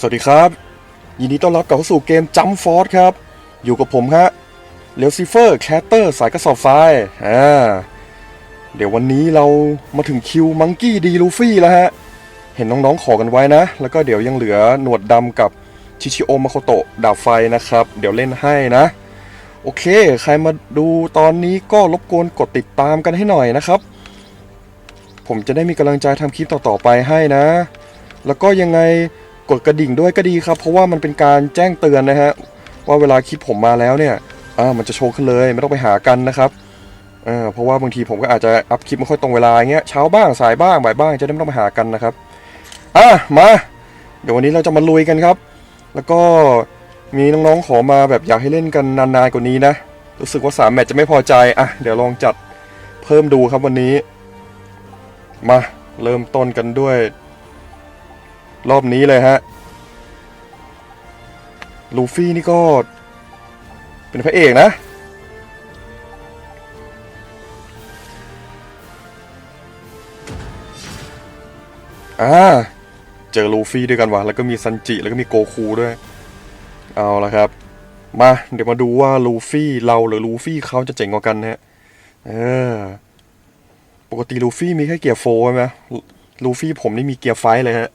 สวัสดีครับ ยินดีต้อนรับกลับเข้าสู่เกมจัมฟอร์ดครับ อยู่กับผมฮะเลซิเฟอร์แคตเตอร์สายกระสอบทรายอ่าเดี๋ยววันนี้เรามาถึงคิวมังกี้ดีลูฟี่แล้วฮะ เห็นน้องๆขอกันไว้นะ แล้วก็เดี๋ยวยังเหลือหนวดดำกับชิชิโอมาโคโตะดาบไฟนะครับ เดี๋ยวเล่นให้นะ โอเค ใครมาดูตอนนี้ก็รบกวนกดติดตามกันให้หน่อยนะครับ ผมจะได้มีกำลังใจทำคลิปต่อๆไปให้นะ แล้วก็ยังไง กดกระดิ่งด้วยก็ดีครับ เพราะว่ามันเป็นการแจ้งเตือนนะฮะว่าเวลาคลิปผมมาแล้วเนี่ยอ่ามันจะโชว์ขึ้นเลยไม่ต้องไปหากันนะครับอ่าเพราะว่าบางทีผมก็อาจจะอัพคลิปไม่ค่อยตรงเวลาอย่างเงี้ยเช้าบ้างสายบ้างบ่ายบ้างจะได้ไม่ต้องไปหากันนะครับอะมาเดี๋ยววันนี้เราจะมาลุยกันครับ แล้วก็มีน้องๆขอมาแบบอยากให้เล่นกันนานๆกว่านี้นะรู้สึกว่าสามแมตช์จะไม่พอใจอะเดี๋ยวลองจัดเพิ่มดูครับวันนี้ มาเริ่มต้นกันด้วย รอบนี้เลยฮะ ลูฟี่นี่ก็ เป็นพระเอกนะ อ่า เจอลูฟี่ด้วยกันวะแล้วก็มีซันจิ แล้วก็มีโกคูด้วย เอาละครับ มา เดี๋ยวมาดูว่าลูฟี่เราหรือลูฟี่เขาจะเจ๋งกว่ากันนะฮะ เออ ปกติลูฟี่มีแค่เกียร์โฟใช่ไหมลูฟี่ผมนี่มีเกียร์ไฟเลยฮะ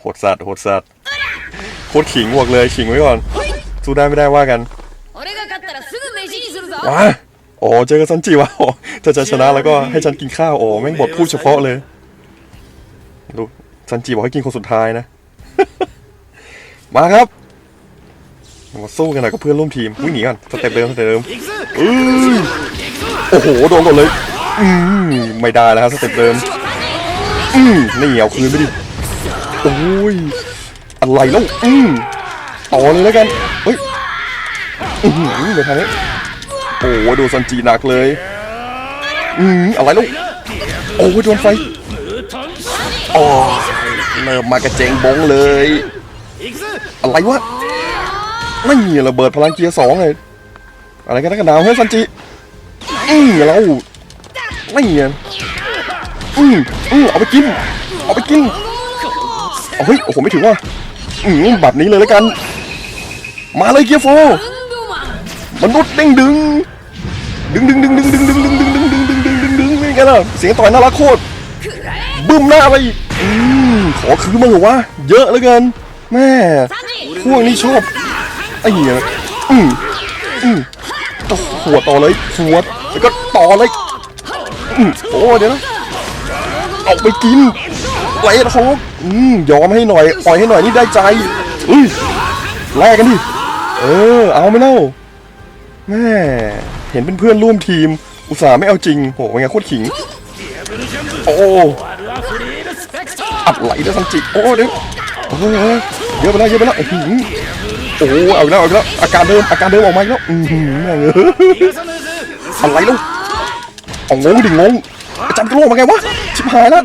โหดสัตว์โหดสัตว์โคตรขิงบวกเลยขิงไว้ก่อนสู้ได้ไม่ได้ว่ากันว้าโอ้เจอกับซันจีวะโอ้าจะชนะแล้วก็ให้ฉันกินข้าวโอ้แม่งบทพูดเฉพาะเลยดูซันจีบอกให้กินคนสุดท้ายนะ มาครับมาสู้กันหน่อยกับเพื่อนร่วมทีมวิ่งหนีกันสเต็ปเดิมสเต็ปเดิมโอ้โหโดนก่อนเลย อืไม่ได้แล้วครับสเต็ปเดิม อืมนี่เอาคืนไปดิ โอ้ยอะไรแล้วอืมต่อเลยแล้วกันเฮ้ยอือหือเดี๋ยวทางนี้โอ้โหดูซันจีหนักเลยอืมอะไรลูกโอ้ยโดนไฟโอ้เริ่มมากระเจงบงเลย อะไรวะไม่มีระเบิดพลังเกียร์สองเลยอะไรกันนักกันหนาวเฮ้ยซันจิอืมเราไม่เงี้ยอืมอืมเอาไปกินเอาไปกิน โอ้ย โอ้โห ไม่ถึงว่ะอืมแบบนี้เลยแล้วกัน มาเลยเกียร์โฟมนุษย์เด้งดึง ดึงดึงดึงดึงดึงดึงดึงดึงดึงดึงดึงดึงดึงดึงนี่ไงล่ะเสียงต่อยน่ารักโคตรบึ้มหน้าไปอืมขอคืนมาเหรอวะ เยอะเหลือเกิน แม่พวงนี้ชอบ ไอ้เหี้ยอืมอืมต่อหัวต่อเลยหัวแล้วก็ต่อเลยอืมโอ้เดี๋ยวนะเอาไปกิน ไล่ทองอืมยอมให้หน่อย ปล่อยให้หน่อยนี่ได้ใจอุ้ยแลกกันดิ เออ เอาไหม่เล่าแม่เห็นเป็นเพื่อนร่วมทีม อุตส่าห์ไม่เอาจริงโหเป็นไงโคตรขิง โอ้อัดไหลด้วยซันจิ โอ้เดี๋ยวโอ้โหเยอะไปแล้วเยอะไปแล้วโอ้โหโอ้โหเอาอีกแล้วเอาอีกแล้วอาการเดิมอาการเดิมออกมาอีกแล้วอือหือแม่งเอ้ยอะไรลูกเอางงดิงงอาจารย์กระโลกมาไงวะชิบหายแล้ว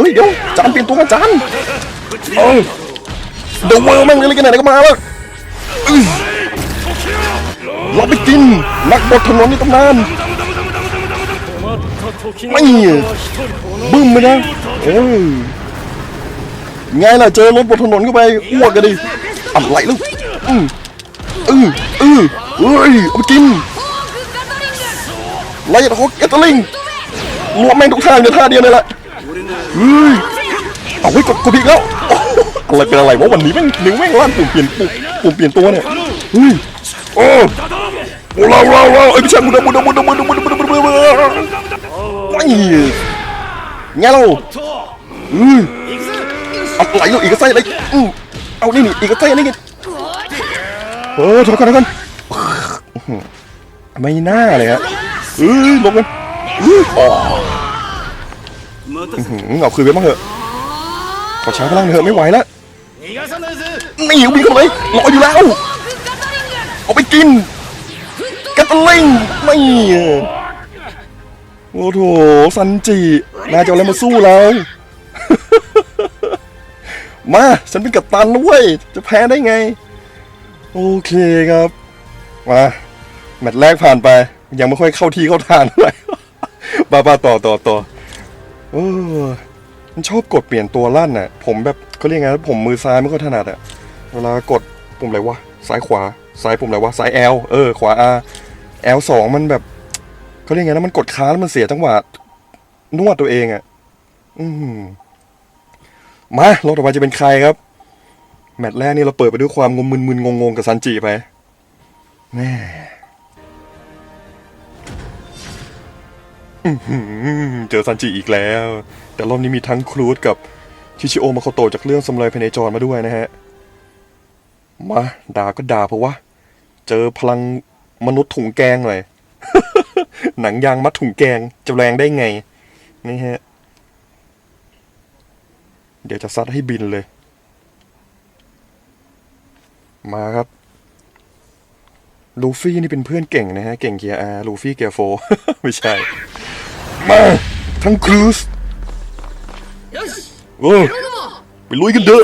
เฮ้ยเดี๋ยวจารย์เปลี่ยนตัวกันจารย์เออเดี๋ยวเวอร์แม่งเลยกันไหนก็มาแล้วเราไปกินนักบดถนนในตำนานไม่บึ้มไปนะเออไงล่ะเจอรถบนถนนเข้าไปอ้วกกันดิอะไรลูกอืออืออือเฮ้ยเอาไปกินไล่ฮอกเอตเตอร์ลิงรวมแม่งทุกท่าในท่าเดียวเลยแหละ เฮ้ยเอาไว้กดกดอีกแล้วอะไรเป็นอะไรวะวันนี้แม่งนิ้วแม่งลั่นปุ่มเปลี่ยนปุ่มปุ่มเปลี่ยนตัวเนี่ยเฮ้ยโอ้โอ้เราเราเราไอ้พี่ชายมุดมุดมุดมุดมุดมุดมุดมุดมุดมุดไม่ไงเราอืออะไรอยู่อีกไส้อะไรอือเอานี่นี่อีกไส้นี่ไงเออถอยก่อนถอยก่อนไม่น่าเลยฮะเอ้ยลงกันอื้ออ๋อ อื้อหือเอาคืนไปบ้างเถอะ ขอช้าพลังเถอะไม่ไหวแล้วนี่วิ่งเข้าไปรออยู่แล้ว เอาไปกินกัตเตอร์ลิงไม่โอ้โถซันจินายจะเอาอะไรมาสู้เรา มา ฉันเป็นกัปตันนะเว้ย จะแพ้ได้ไง โอเคครับ มา แมตช์แรกผ่านไป ยังไม่ค่อยเข้าที่เข้าทางเท่าไหร่ บ้าบ้าต่อต่อต่อ โอ้มันชอบกดเปลี่ยนตัวลั่นน่ะ ผมแบบเขาเรียกไงผมมือซ้ายไม่ค่อยถนัดอะเวลากดปุ่มอะไรวะ ซ้ายขวา ซ้ายปุ่มอะไรวะ ซ้าย L เออ ขวา R L สองมันแบบเขาเรียกไงนะมันกดค้างแล้วมันเสียจังหวะนวดตัวเองอะอืมมาเราต่อไปจะเป็นใครครับ แมตช์แรกนี่เราเปิดไปด้วยความงมมึนๆงงๆกับซันจิไปแม่ อื้อหือเจอซันจิอีกแล้ว แต่รอบนี้มีทั้งครูดกับชิชิโอมาโคโตจากเรื่องสำเลยภายในจรมาด้วยนะฮะ มาด่าก็ด่าเพราะว่าเจอพลังมนุษย์ถุงแกงหน่อย หนังยางมัดถุงแกงจะแรงได้ไง นี่ฮะ เดี๋ยวจะซัดให้บินเลย มาครับ ลูฟี่นี่เป็นเพื่อนเก่งนะฮะ เก่งเกียร์อาร์ลูฟี่เกียร์โฟ ไม่ใช่ มาทั้งครูสเออไปลุยกันเด้อ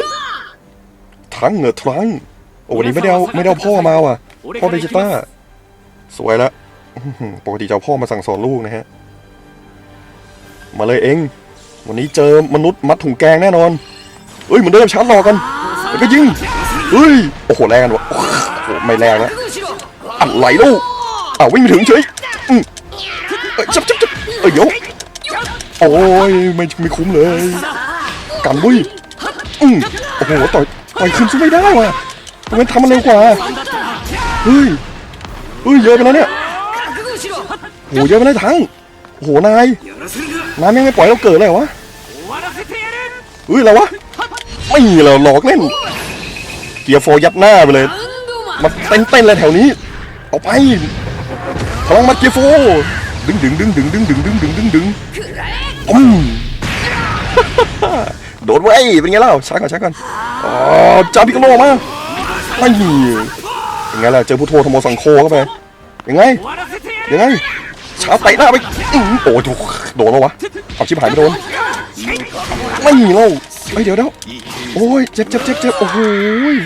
ทั้งเหงือทั้งโอ้วันนี้ไม่ได้เอาไม่ได้เอาพ่อมาว่ะ พ่อเบจิต้า สวยละปกติจะาพ่อมาสั่งสอนลูกนะฮะ มาเลยเอง วันนี้เจอมนุษย์มัดถุงแกงแน่นอนเอ้ยเหมือนเดิมชาร์จรอกันแล้วก็ยิงเฮ้ยโอ้โหแรงกัวะโอ้ไม่แรงแล้วอะไหลูกอ้าววิ่งไปถึงเฉยอืมจับจับ อ้ยกโอ้ยไม่ไม่คุ้มเลยกันบุ้ยอืมโอ้โหต่อยต่อยขึ้นสู้ไม่ได้ว่ะทำไมทำมันเร็วกว่าเฮ้ยเฮ้ยเยอะไปแล้วเนี่ยโหเยอะไปแล้วทั้งโหนายนายไม่ไม่ปล่อยเราเกิดเลยวะเฮ้ยเราวะไม่เราหลอกเล่นเกียร์โฟยัดหน้าไปเลยมาเต้นเต้นเลยแถวนี้ออกไปพลังมาเกียร์โฟ ดึงดึงดึงดึงดึงดึงดึงดึงดึงดึงอืมโดดไว้เป็นไงเล่าช้าก่อนช้าก่อนอ๋อจ้าพิกโลมาไม่เป็นไงล่ะเจอพุทโธธรรมโมสังโฆเข้าไปยังไงยังไงช้าร์จเตะหน้าไปอื้อหือโอ้ยถูกโดนแล้ววะเอาชิบหายไม่โดนไม่เล่าเฮ้ยเดี๋ยวเดี๋ยวโอ้ยเจ็บเจ็บเจ็บเจ็บโอ้โหย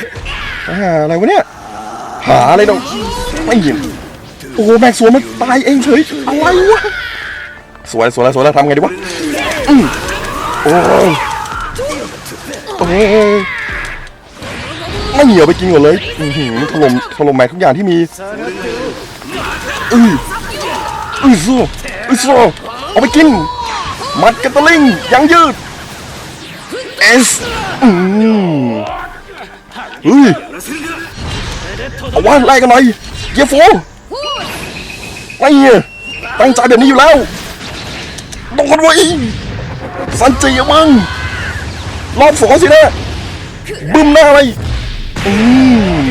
อ่าอะไรวะเนี่ยหาอะไรดอกไม่ยิน อ้โหแม็กสวนมันตายเองเฉยอะไรวะสวยสวยแล้วสวยแล้วทำไงดีวะอืมโอ้ยโอ้ยไม่เหนียวไปกินก่อนเลยอือหือถล่มถล่มแม็กทุกอย่างที่มีอืออือโซอือโซเอาไปกิน มัดกระตะลิงยังยืดเอสอืมเฮ้ยเอาว่าไล่กันหน่อยเยโฟ ไอ้เหี้ยตั้งใจแบบนี้อยู่แล้วโดนไว้สันจีอะมึงรอบสองสินะบึ้มหน้าเลยอืม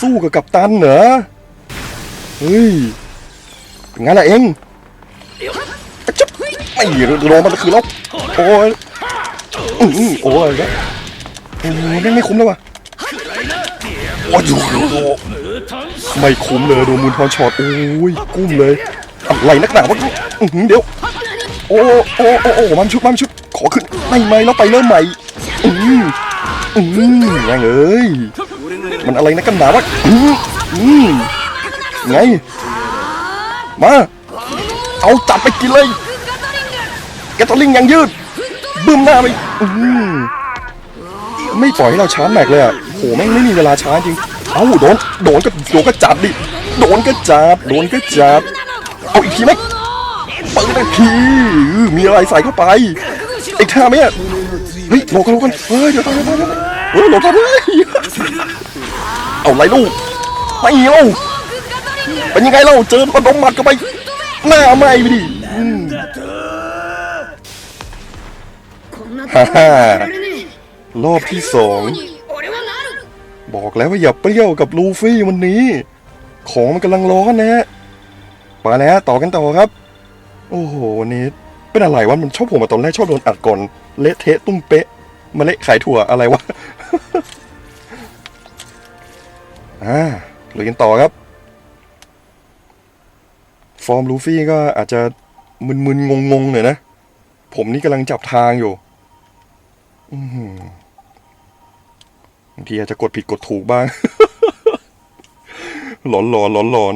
สู้กับกัปตันเหรอเฮ้ยเป็นไงล่ะเองอะจ๊บไม่โดนมันคือแล้วโอ้ยอืมโอ้ยโอ้ยไม่ไม่คุ้มเลยว่ะ อ้ยไม่คุ้มเลยดูมูลทอนช็อตโอ้ยกุ้มเลยอะไรนักหนาวะเดี๋ยวโอ้โอ้โอ้โอ้มันชุบมันชุบขอขึ้นไม่ไมแล้วไปเริ่มใหม่อืมอืมยังเอ้ยมันอะไรนักกันหนาวะอืมอืมไงมาเอาจับไปกินเลยแกตอลิงยังยืดบึ้มหน้าไปอืมไม่ปล่อยให้เราช้าแม็กเลยอะ โหแม่งไม่มีเวลาช้าจริง เอ้าโดน โดนก็โดนก็จับดิ โดนก็จับ โดนก็จับ เอาอีกทีไหมเปิดอีกทีมีอะไรใส่เข้าไปไอ้ท่าไหมอะเฮ้ยโลกันโลกันเฮ้ยเดี๋ยวตายเดี๋ยวตายเฮ้ยโลกันเฮ้ยเอาไรลูกไม่เอาเป็นยังไงเล่าเจอมัดมมัดกันไปหน้าไม่ไปดิฮ่าฮ่ารอบที่สอง บอกแล้วว่าอย่าเปรี้ยวกับลูฟี่วันนี้ ของมันกำลังร้อนนะฮะมาแล้วต่อกันต่อครับ โอ้โหวันนี้เป็นอะไรวะมันชอบผมมาตอนแรกชอบโดนอัดก่อนเละเทะตุ้มเป๊ะมาเละขายถั่วอะไรวะอ่าลุยกันต่อครับ ฟอร์มลูฟี่ก็อาจจะมึนๆงงๆหน่อยนะ ผมนี่กำลังจับทางอยู่ อือหือ บางทีอาจจะกดผิดกดถูกบ้าง หลอนหลอนหลอนหลอน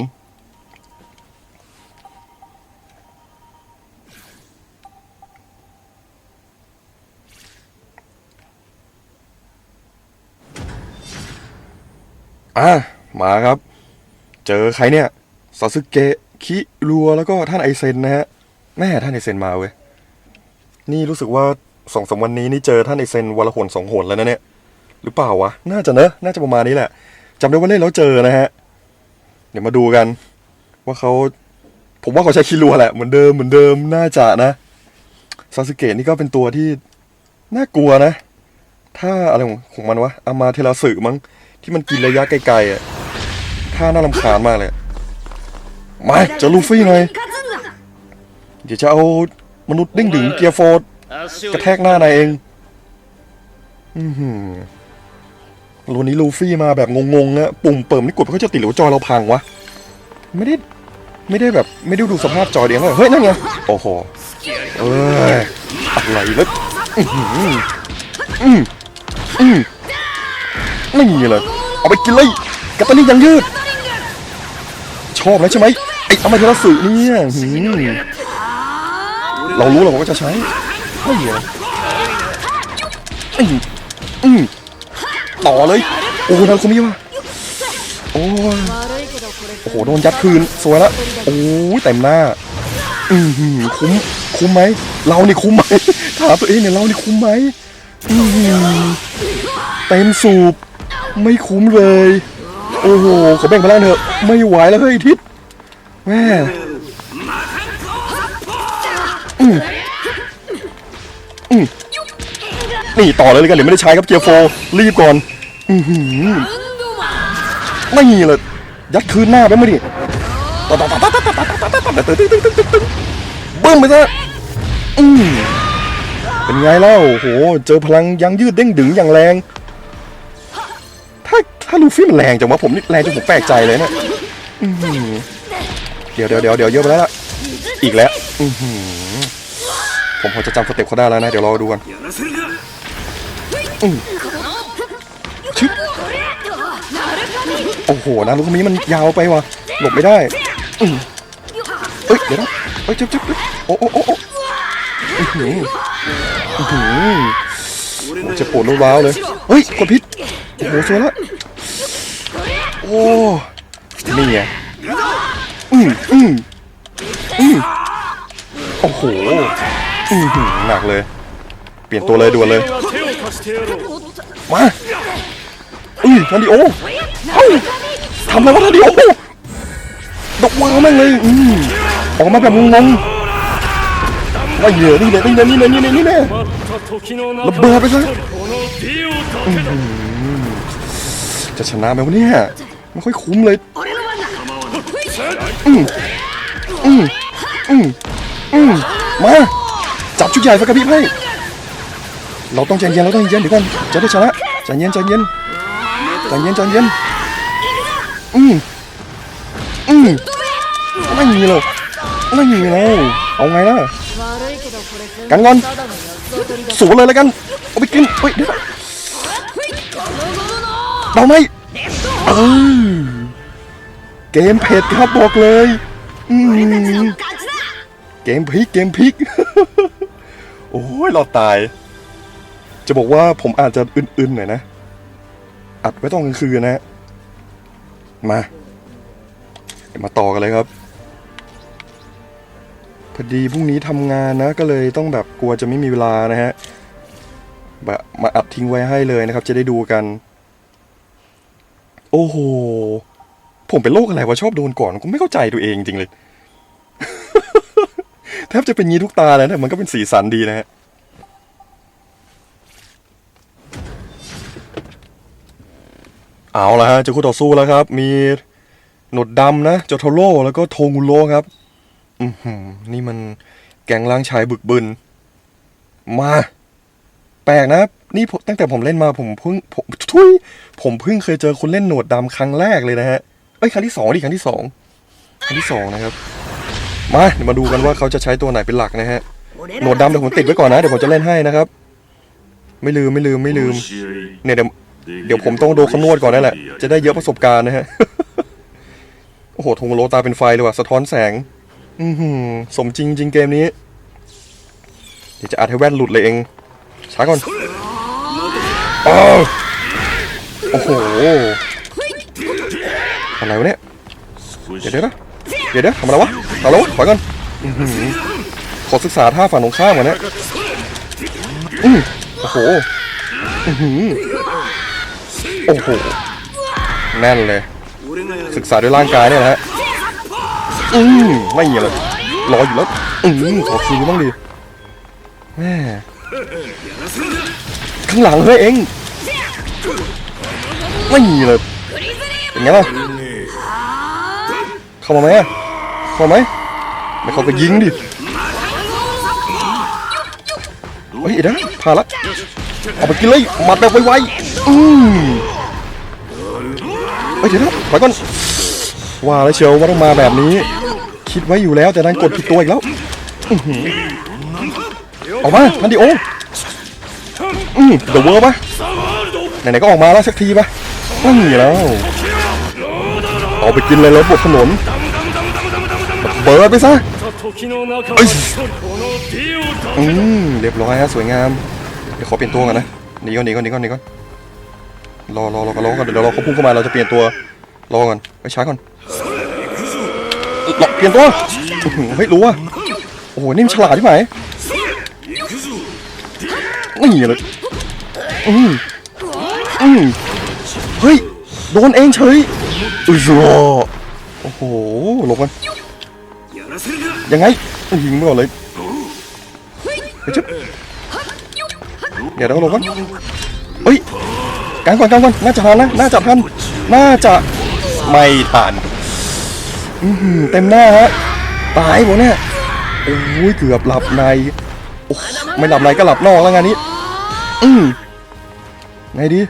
อะมาครับ เจอใครเนี่ยซาสึกเกะคิรัวแล้วก็ท่านไอเซนนะฮะแม่ท่านไอเซนมาเว้ย นี่รู้สึกว่าสองสามวันนี้นี่เจอท่านไอเซนวันละหนสองหนแล้วนะเนี่ย หรือเปล่าวะ น่าจะเนอะน่าจะประมาณนี้แหละจำได้ว่าเล่นแล้วเจอนะฮะ เดี๋ยวมาดูกัน ว่าเขาผมว่าเขาใช้คิรัวแหละเหมือนเดิมเหมือนเดิมน่าจะนะซาสเกตนี่ก็เป็นตัวที่น่ากลัวนะ ถ้าอะไรของมันวะอามาเทราสึมั้งที่มันกินระยะไกลๆอะท่าน่าลำคาญมากเลยมาเจอลูฟี่หน่อยเดี๋ยวจะเอามนุษย์ดิ้งดึงเกียร์โฟดกระแทกหน้านายเอง อือหือ วันนี้ลูฟี่มาแบบงงๆนะปุ่มเปิมนี่กดเขาจะติดหรือว่าจอเราพังวะ ไม่ได้ไม่ได้แบบไม่ได้ดูสภาพจอเดียวเลยเฮ้ยนั่นไงโอ้โหเอ้ยอะไรแล้วอือหืออืมอืมนี่เลยเอาไปกินเลยกัตตานี่ยังยืด ชอบแล้วใช่ไหมไอ้อามาเทราสึเนี่ยเรารู้เราก็จะใช้ไม่เหรออืมอืม ต่อเลย โอ้โหนารุคุมิวะโอ้โอ้โหโดนยัดคืนสวยละโอ้ยเต็มหน้า อือหือคุ้มคุ้มไหมเรานี่คุ้มไหมถามตัวเองเนี่ยเรานี่คุ้มไหมอือหือเต็มสูบไม่คุ้มเลย โอ้โหขอแบ่งมาแล้วเถอะไม่ไหวแล้วเฮ้ยทิศแม่ นี่ต่อเลยเลยกันหรือไม่ได้ใช้ครับเกียร์โฟรีบก่อนไม่มีเลยยัดคืนหน้าไปไม่ดิตึ้มไปซะอืมเป็นไงเล่าโห เจอพลังยังยืดเด้งดึงอย่างแรง ถ้าถ้าลูฟี่มันแรงจังวะผมนี่แรงจนผมแปลกใจเลยนะเดี๋ยวเดี๋ยวเดี๋ยวเดี๋ยวเยอะไปแล้วล่ะ อีกแล้วผมพอจะจำสเต็ปเขาได้แล้วนะ เดี๋ยวรอดูกัน ชึบโอ้โหนะลูกนี้มันยาวไปว่ะหลบไม่ได้เอ้ยเดี๋ยวนะเอ้ยจับจับโอ้โอ้โอ้โอ้อื้อหืออื้อหือโอ้เจะปวดร้าวๆเลยเฮ้ยกดพิษโอ้โหสวยละโอ้นี่ไงอืมอืมอืมโอ้โหอืมหนักเลย เปลี่ยนตัวเลยด่วนเลย มาอุ้ยทันดิโอเฮ้ยทำอะไรวะทันดิโอดอกวางแม่งเลยอือออกมาแบบงงๆว่าเหยื่อนี่เลยนี่เลยนี่เลยนี่เนี่เลยระเบิดไปซะจะชนะไหมวะเนี่ยไม่ค่อยคุ้มเลยอืออืออืออือมาจับชุดใหญ่ไฟกระพริบให้ เราต้องใจเย็นเราต้องใจเย็นเดี๋ยวก่อนจะได้ชนะใจเย็นใจเย็นใจเย็นใจเย็นอืมอืมไม่มีเลยไม่มีแล้วเอาไงล่ะกันงอนสูเลยแล้วกันเอาไปกินเฮ้ยเดี๋ยวเราไม่เออเกมเพจครับบอกเลยเกมพลิกเกมพลิกโอ้ยเราตาย จะบอกว่าผมอาจจะอึนๆหน่อยนะ อัดไว้ตอนกลางคืนนะ มา มาต่อกันเลยครับ พอดีพรุ่งนี้ทำงานนะ ก็เลยต้องแบบกลัวจะไม่มีเวลานะฮะแบบมาอัดทิ้งไว้ให้เลยนะครับ จะได้ดูกัน โอ้โห ผมเป็นโรคอะไรวะชอบโดนก่อนผมไม่เข้าใจตัวเองจริงเลย แทบจะเป็นงี้ทุกตาเลยนะมันก็เป็นสีสันดีนะฮะ เอาละฮะเจะคู่ต่อสู้แล้วครับ มีหนวดดำนะจอโทโร่แล้วก็โทงูโรครับ อือหือนี่มันแกงล่างชายบึกบึน มา แปลกนะ นี่ตั้งแต่ผมเล่นมาผมเพิ่งผมทุยผมเพิ่งเคยเจอคนเล่นหนวดดำครั้งแรกเลยนะฮะเอ้ยครั้งที่สองดิครั้งที่สองครั้งที่สองนะครับ มาเดี๋ยวมาดูกันว่าเขาจะใช้ตัวไหนเป็นหลักนะฮะหนวดดำเดี๋ยวผมติดไว้ก่อนนะเดี๋ยวผมจะเล่นให้นะครับ ไม่ลืมไม่ลืมไม่ลืมเนี่ยเดี๋ยว เดี๋ยวผมต้องโดนเขานวดก่อนนั่นแหละ จะได้เยอะประสบการณ์นะฮะ โอ้โหทงโลตาเป็นไฟเลยว่ะ สะท้อนแสง อือหือสมจริงจริงเกมนี้ เดี๋ยวจะอัดให้แว่นหลุดเลยเอง ช้าก่อนอ้าวโอ้โห อะไรวะเนี่ย เดี๋ยวเดี๋ยวนะเดี๋ยวเดี๋ยวทำอะไรวะเอาแล้ววะถอยก่อนอื้อหือขอศึกษาท่าฝั่งตรงข้ามก่อนนะอือโอ้โหอื้อหือ โอ้โหแน่นเลย ศึกษาด้วยร่างกายเนี่ยนะฮะอืมไม่เงี้ยเลยรออยู่แล้วอืมขอคืนบ้างดิแม่ข้างหลังเฮ้ยเองไม่เงี้ยเลยเป็นไงล่ะเข้ามาไหมเข้าไหมไม่เข้าก็ยิงดิเฮ้ยเดี๋ยวนะผ่านละเอาไปกินเลยหมัดแบบไวๆอืม ไปถอยก่อนว่าแล้วเชียวว่าต้องมาแบบนี้ คิดไว้อยู่แล้วแต่นั้นกดผิดตัวอีกแล้วออกมาทันดิโออืมเดอะเวิร์ปะไหนๆก็ออกมาแล้วสักทีปะนั่นแล้วเอาไปกินเลยรถบดถนนเบิร์ไปซะอืมเรียบร้อยฮะสวยงามเดี๋ยวขอเปลี่ยนตัวก่อนนะหนีก่อนหนีก่อนหนีก่อนหนีก่อน รอรอรอก่อนรอก่อนเดี๋ยวเราเขาพุ่งเข้ามาเราจะเปลี่ยนตัวรอก่อนไปช้าก่อนรอเปลี่ยนตัวอื้อหือเฮ้ยรู้ว่าโอ้โหนี่มันฉลาดที่ไหนนี่เลยอืมอืมเฮ้ยโดนเองเฉยอุ้ยโอ้โหหลบกันยังไงยิงไม่ก่อนเลยเฮ้ยจิ๊บเดี๋ยวเราลงก่อนเฮ้ย กางก่อนกางก่อนน่าจะทันนะน่าจะทันน่าจะไม่ทันอื้อหือเต็มหน้าฮะตายหมดเนี่ยโอ้ยเกือบหลับในโอ้ไม่หลับในก็หลับนอกแล้วงานนี้ อืมไงดี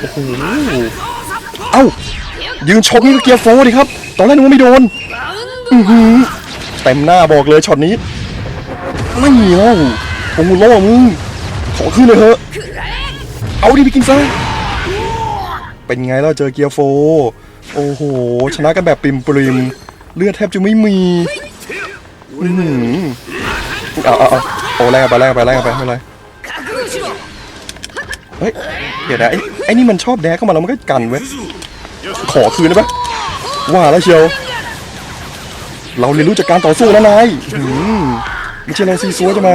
โอ้โหเอ้ายืนชกนี่ก็เกียร์โฟร์ดิครับ ตอนแรกนึกว่าไม่โดน อือหือเต็มหน้าบอกเลยช็อตนี้ ไม่มีแล้วโอ้โหโล่มึงขอขึ้นเลยเถอะ เอาดิไปกินซะ เป็นไงเราเจอเกียร์โฟ โอ้โห ชนะกันแบบปริมปริม เลือดแทบจะไม่มี อืมเอาเอาเอาโอ้แรกไปแรกไปแรกไปไม่เป็ไรเฮ้ย เดี๋ยวนะไอ้นี่มันชอบแดกเข้ามาแล้วมันก็กันเว้ย ขอคืนได้ปะว่าแล้วเชียว เราเรียนรู้จากการต่อสู้แล้วนายอืมไม่ใช่นายซีซัวจะมา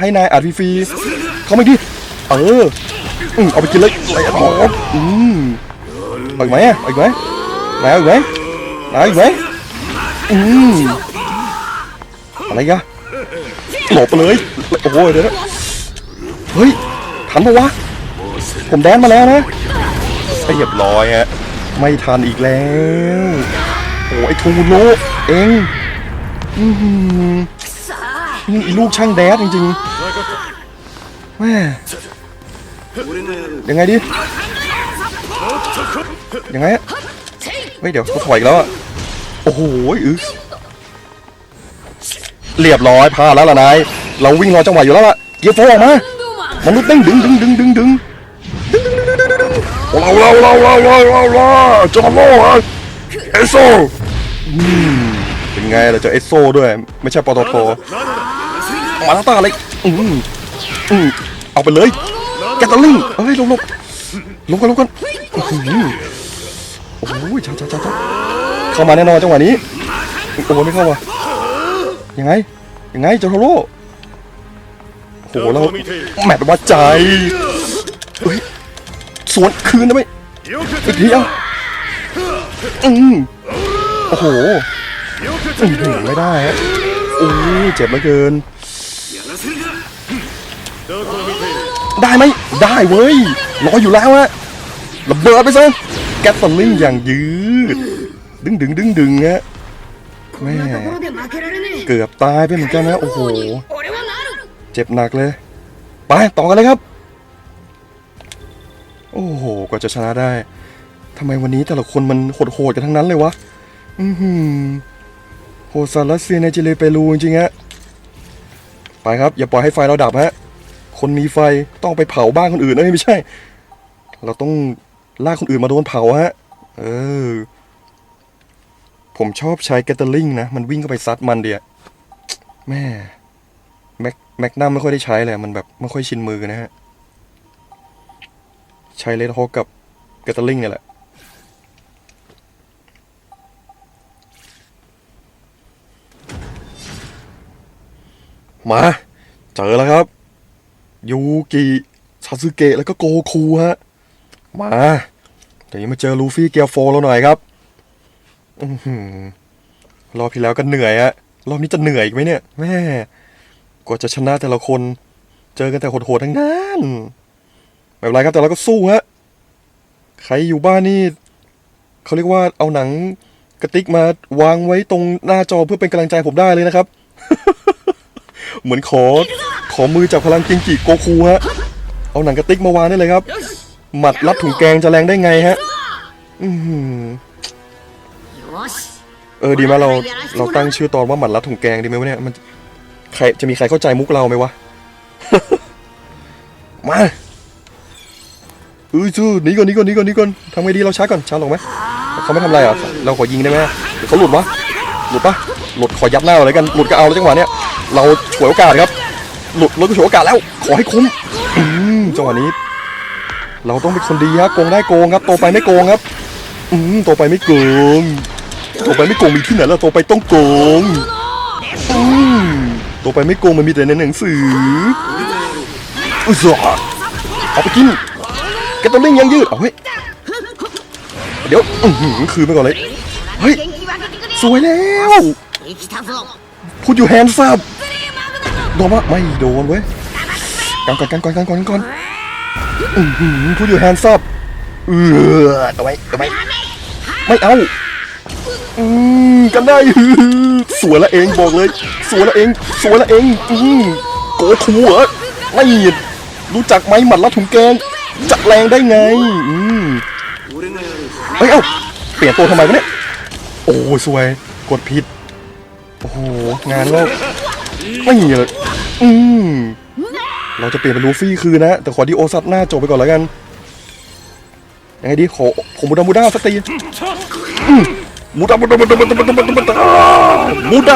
ให้นายอัดฟรีๆเขาไม่ดี เออ อืมเอาไปกินเลยไอ้หมออืมเอาอีกไหมอะเอาอีกไหมนายเอาอีกไหมนายเอาอีกไหมอืมอะไรกะหลบไปเลยโอ้โหเดี๋ยวนะเฮ้ยทันปะวะผมแดนมาแล้วนะเรียบร้อยฮะไม่ทันอีกแล้วโอ้ไอทูโนเองอือหือนี่อีลูกช่างแดดจริงๆแม่ ยังไงดิ ยังไงอะเฮ้ยเดี๋ยวเขาถอยอีกแล้วอะโอ้โหอือเรียบร้อยพลาดแล้วล่ะนาย เราวิ่งรอจังหวะอยู่แล้วล่ะ เกียร์โฟออกมามันรุดเด้งดึงดึงดึงดึงดึงเราเราเราเราเราเราเราจอมโลฮะเอสโซเป็นไงล่ะเจอเอสโซด้วย ไม่ใช่ปตทมาแล้วตาอะไรอืมอืมเอาไปเลย แกตอลิงเฮ้ยลงลงลงกันลงกันโอ้ยโอ้ยช้าช้าช้าเข้ามาแน่นอนจังหวะนี้โอ้ไม่เข้ามะยังไงยังไงเจ้าโทโร่โหเราแมตวัดใจเฮ้ยสวนคืนได้ไหมอีกทีอะอืมโอ้โหอืมไม่ได้ฮะโอ้ยเจ็บมากเกิน ได้ไหม ได้เว้ยรออยู่แล้วฮะระเบิดไปซะแก๊สลิงอย่างยืด ดึงดึงดึงดึงฮะแม่เกือบตายไปเหมือนกันนะโอ้โหเจ็บหนักเลย ไปต่อกันเลยครับ โอ้โหกว่าจะชนะได้ทำไมวันนี้แต่ละคนมันโหดๆกันทั้งนั้นเลยวะ อือหืโหดซารัสเซียในจิเลเปรูจริงฮะ ไปครับ อย่าปล่อยให้ไฟเราดับฮะ คนมีไฟต้องไปเผาบ้านคนอื่นนะไม่ใช่ เราต้องลากคนอื่นมาโดนเผาฮะ เออ ผมชอบใช้แกตเตอร์ลิงนะ มันวิ่งเข้าไปซัดมันเดียแม่แม็กแม็กนัมไม่ค่อยได้ใช้เลยมันแบบไม่ค่อยชินมือนะฮะ ใช้เลดฮอกกับแกตเตอร์ลิงเนี่ยแหละมา เจอแล้วครับ ยูกิซาสึเกะแล้วก็โกคูฮะ มาเดี๋ยวมาเจอลูฟี่เกียร์โฟร์เราหน่อยครับอือรอบที่แล้วก็เหนื่อยอะรอบนี้จะเหนื่อยอีกไหมเนี่ยแม่กว่าจะชนะแต่ละคน เจอกันแต่โหดๆทั้งนั้นไม่เป็นไรครับแต่เราก็สู้ฮะใครอยู่บ้านนี่เขาเรียกว่าเอาหนังกระติกมาวางไว้ตรงหน้าจอเพื่อเป็นกำลังใจผมได้เลยนะครับ เหมือนขอ ขอมือจากพลังกิงกิโกคูฮะ เอาหนังกระติกมาวางได้เลยครับ หมัดรัดถุงแกงจะแรงได้ไงฮะ อือหือよしเออดีไหมเราเราตั้งชื่อตอนว่าหมัดรัดถุงแกงดีไหมวะเนี่ยมันใครจะมีใครเข้าใจมุกเราไหมวะ มาอ้ยจูหนีก่อนหนีก่อนหนีก่อนหนีก่อนทำไงดีเราช้าก่อนช้าลงไหมเขาไม่ทำอะไรอะเราขอยิงได้ไหมเดี๋ยวเขาหลุดวะหลุดปะหลุดขอยัดหน้าเลยกันหลุดก็เอาแล้วจังหวะเนี้ย เราฉวยโอกาสครับ หลุดรถก็ฉวยโอกาสแล้ว ขอให้คุ้มจังหวะนี้ เราต้องเป็นคนดีฮะโกงได้โกงครับโตไปไม่โกงครับอืมโตไปไม่เกงโตไปไม่โกงมีที่ไหนล่ะโตไปต้องโกงอืมโตไปไม่โกงมันมีแต่ในหนังสืออุจาเอาไปกินกระตุ้นเล่งยังยืดเอาเฮ้เดี๋ยวอือคืนไปก่อนเลยเฮ้ยสวยแล้ว พูดอยู่แฮนด์ซับโดนปะไม่โดนเว้ยกันก่อนกันก่อนกันก่อนกันก่อนพูดอยู่แฮนด์ซับเออเอาไว้เอาไว้ไม่เอาอืมกันได้สวยละเองบอกเลย สวยละเอง สวยละเองอืมโกคูเหรอไม่รู้จักไหมหมัดละถุงแกงจะแรงได้ไงอืมเฮ้ยเอ้าเปลี่ยนตัวทำไมวะเนี่ยโอ้ยสวยกดผิด โอ้โห งานโลกไม่เลยอืมเราจะเปลี่ยนเป็นลูฟี่คืนนะ แต่ขอดีโอซัดหน้าจบไปก่อนแล้วกัน ยังไงดีขอผมมูดามูดาสตีมูดามูดามูดามูดามูดามูดามูดามูด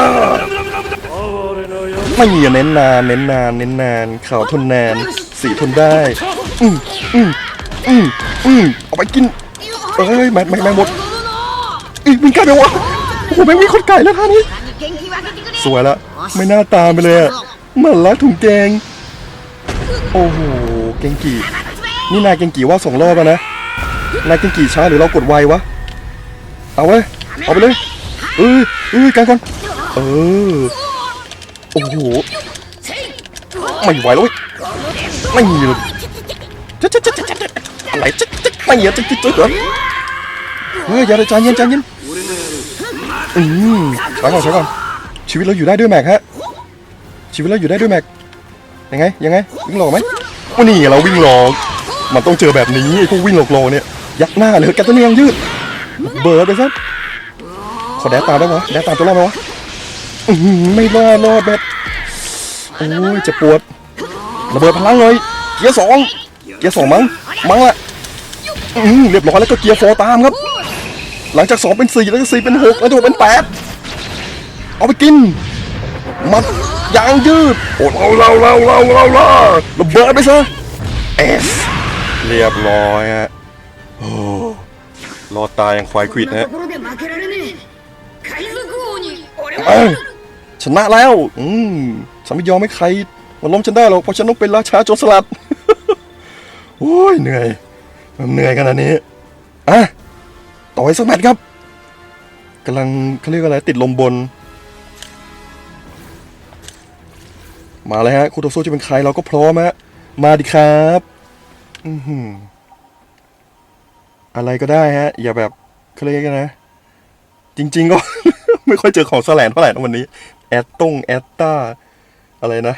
ไม่มีเน้นนานเน้นนานเน้นนานขาวทนนานสีทนได้อืมอืมอืมอืมเอาไปกินเอ้ยแม่แม่แม่หมดอีกวิ่งไกลไปวะโอ้โหแม่งวิ่งคนไกลแล้วท่านี้ สวยละไม่น่าตามไปเลยอะเหมือนละถุงแกง โอ้โหเกงกี่ นี่นายเกงกี่ว่าสองรอบแล้วนะนายเกงกี่ช้าหรือเรากดไววะ เอาไว้ยเอาไปเลยเอ้ยเอ้ยกันก่อนเออโอ้โหไม่ไหวแล้วเว้ยไม่มีเลยจ๊ะจ๊ะจ๊ะจ๊ะจ๊ะอะไรจ๊ะจ๊ะไม่เหรอจ๊ะจ๊ะจ๊ะเหรอเฮ้ยอย่าเลยใจเย็นใจเย็น อืมช้าก่อนช้าก่อนชีวิตเราอยู่ได้ด้วยแม็กฮะ ชีวิตเราอยู่ได้ด้วยแม็ก ยังไง ยังไง วิ่งหลอกไหมวันนี้เราวิ่งหลอก มันต้องเจอแบบนี้ไอ้พวกวิ่งหลอกหลอกเนี่ย ยักหน้าเลยแกตัวนี้ยังยืด เบิร์ดไปซะขอแดดตามได้ไหมแดดตามจะรอดไหมวะอื้อหือไม่รอดรอดแบทโอ้ยเจ็บปวด ระเบิดพลังเลย เกียร์สอง เกียร์สองมั้ง มั้งละอืมเรียบร้อยแล้วก็เกียร์โฟร์ตามครับ หลังจากสองเป็นสี่แล้วก็สี่เป็นหกแล้วก็เป็นแปดเอาไปกิน มัดยางยืดโอ้เราเราเราเราเราเราเราเบิร์ดไปซะเอสเรียบร้อยฮะโอ้รอตายอย่างควายควิดนะฮะชนะแล้ว อืมฉันไม่ยอมให้ใครมาล้มฉันได้หรอกเพราะฉันต้องเป็นราชาโจรสลัด โอ้ยเหนื่อย เหนื่อยขนาดนี้อะ ต่อไปสักแมตช์ครับกำลังเขาเรียกว่าอะไรติดลมบน มาเลยฮะคู่ต่อสู้จะเป็นใครเราก็พร้อมฮะมาดิครับอืออะไรก็ได้ฮะ อย่าแบบเขาเรียกกันนะ จริง ๆ ก็ ไม่ค่อยเจอของแสลงเท่าไหร่นะวันนี้ แอตตงแอตตาอะไรนะ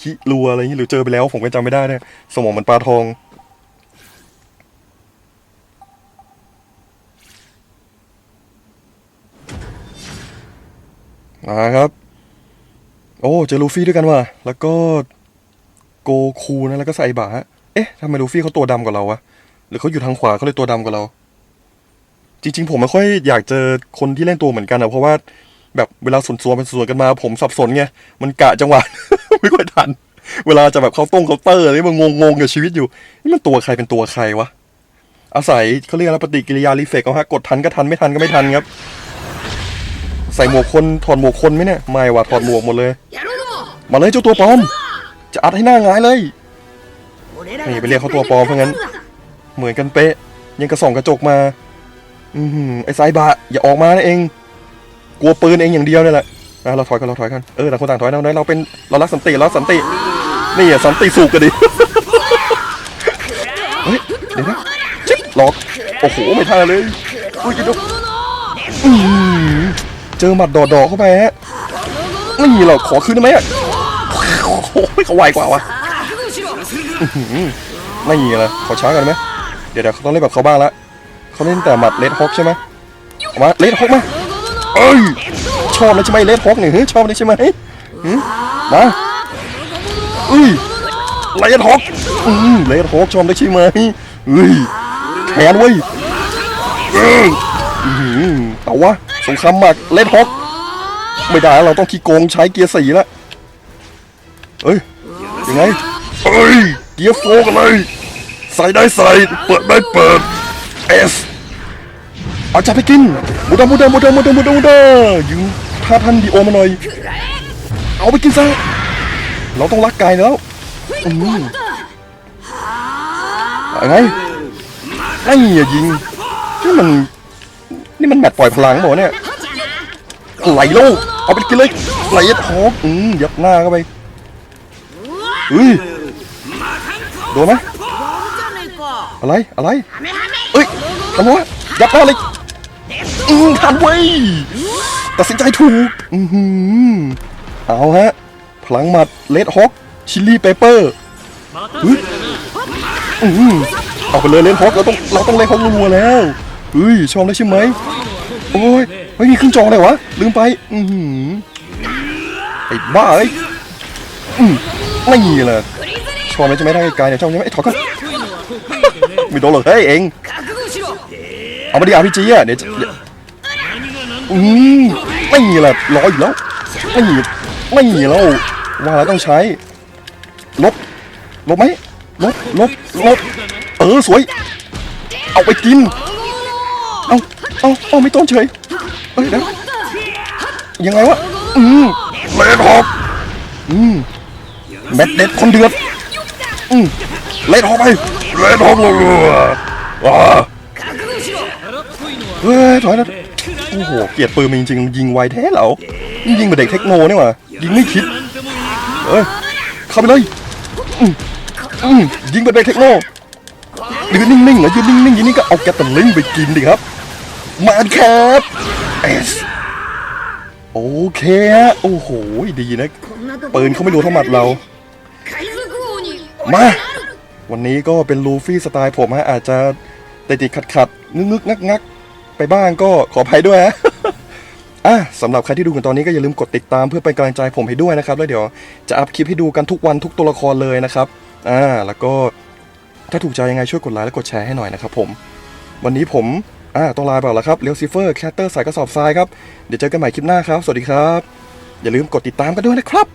คิรัวอะไรอย่างนี้หรือเจอไปแล้ว ผมก็จำไม่ได้เนี่ยสมองมันปลาทอง มาครับ โอ้เจอลูฟี่ด้วยกันว่ะ แล้วก็โกคูนะ แล้วก็ไซบะเอ๊ะทำไมลูฟี่เขาตัวดำกว่าเราวะ หรือเขาอยู่ทางขวาเขาเลยตัวดำกว่าเรา จริง ๆ ผมไม่ค่อยอยากเจอคนที่เล่นตัวเหมือนกันอะเพราะว่าแบบเวลาสวนสวนเป็นสวนกันมา ผมสับสนไง มันกะจังหวะ ไม่ค่อยทัน เวลาจะแบบเขาต้งเคาน์เตอร์อะไรมันงงๆกับชีวิตอยู่ นี่มันตัวใครเป็นตัวใครวะ อาศัยเขาเรียกอะไรปฏิกิริยารีเฟกเอาฮะ กดทันก็ทันไม่ทันก็ไม่ทันครับ ใส่หมวกคนถอดหมวกคนไหมเนี่ยไม่ว่ะถอดหมวกหมดเลย มาเลยเจ้าตัวปลอม จะอัดให้หน้าหงายเลยนี่ไปเรียกเขาตัวปลอมเพราะงั้น เหมือนกันเป๊ะ ยังกระส่องกระจกมา อืมไอ้สายบะอย่าออกมานะเอง กลัวปืนเองอย่างเดียวนี่แหละเราถอยกันเราถอยกันเออต่างคนต่างถอยนะเราเป็นเรารักสันติเราสันติ นี่อย่าสันติสูกกันดิเฮ้ยเดี๋ยวนะจิ๊บหลอกโอ้โหไม่ทันเลยอุ้ยจิ๊บ เจอหมัดดอดๆเข้าไปฮะไม่มีหรอกขอคืนได้ไหมอะโอ้โหเขาไวกว่าวะไม่มีเลยขอช้ากันไหมเดี๋ยวเดี๋ยวเขาต้องเล่นแบบเขาบ้างละเขาเล่นแต่หมัดเลดฮอกใช่ไหมมาเลดฮอกไหมเอ้ยชอบเลยใช่ไหมเลดฮอกเนี่ยชอบเลยใช่ไหมมาเอ้ยเลดฮอกอืเลดฮอกชอบเลยใช่ไหมเอ้ยแขนเว้ยเออเอาวะ สงครามหมักเลดฮอกไม่ได้เราต้องขี้โกงใช้เกียร์สี่ละเอ้ยยังไงเอ้ยเกียร์โฟกันเลย ใส่ได้ใส่เปิดได้เปิดเอสเอาจับไปกินมุดามุดามุดามุดามุดามุดายิงท่าทันดีโอมาหน่อย เอาไปกินซะเราต้องรักไก่แล้วอืมอาไงไอ้ยิงนี่มัน นี่มันแมตช์ปล่อยพลังหมดเนี่ยไหลโลกเอาไปกินเลยไหลท้องอืมยัดหน้าเข้าไปเฮ้ยโดนไหมอะไรอะไรเอ้ยทำไมวะยับหน้าเลยอืมทันเว้ยตัดสินใจถูกอือหือเอาฮะพลังหมัดเลดฮอกชิลลี่เปเปอร์อือเอาไปเลยเลดฮอกเราต้องเราต้องเลดฮอกรัวแล้วเฮ้ยชอบเลยใช่ไหม โอ้ยไม่มีเครื่องจองเลยวะลืมไปอืมไอ้บ้าเอ้อืมไม่มีเลยชอนมันจะไม่ได้ไกลเนี่ยจ้องใช่ไหมไอ้ถอดก่อนไม่โดนหรอกเฮ้ยเองเอามาดิอาพี่จีอะเดี๋ยวอืมไม่มีเลยรออยู่แล้วไม่มีไม่มีแล้วว่าแล้วต้องใช้ลบลบไหมลบลบลบเออสวย เอาไปกิน เอ้าเอาไม่ต้นเฉยเอ้ยเดี๋ยวยังไงวะ อืมเม็ดหอกอืมเม็เด็ดคนเดือด อืมเล็ดหอกไปเล็ดหอกเลยว้าเฮ้ยถอยนะโอ้โห เกียดปืนมันจริงๆยิงไวแท้เหรอยิงแบบเด็กเทคโนนี่หว่ายิงไม่คิดเฮ้ยเข้าไปเลยอืมอืมยิงแบบเด็กเทคโนยืนนิ่งๆเหรอยืนนิ่งๆยืนนิ่งก็เอาแกตันลิงไปกินดิครับ มาครับโอเคโอ้โหดีนะปืนเขาไม่รู้เท่าหมัดเรา มา วันนี้ก็เป็นลูฟี่สไตล์ผมฮะอาจจะติดติดขัดขัดงึกงึกงักงักไปบ้างก็ขออภัยด้วยฮะอะสำหรับใครที่ดูกันตอนนี้ก็อย่าลืมกดติดตามเพื่อเป็นกำลังใจผมให้ด้วยนะครับ แล้วเดี๋ยวจะอัพคลิปให้ดูกันทุกวันทุกตัวละครเลยนะครับอ่าแล้วก็ถ้าถูกใจยังไงช่วยกดไลค์และกดแชร์ให้หน่อยนะครับผม วันนี้ผม อ่าต้องลาไปแล้วครับเลียวซิเฟอร์แคตเตอร์สายกระสอบทรายครับ เดี๋ยวเจอกันใหม่คลิปหน้าครับ สวัสดีครับ อย่าลืมกดติดตามกันด้วยนะครับ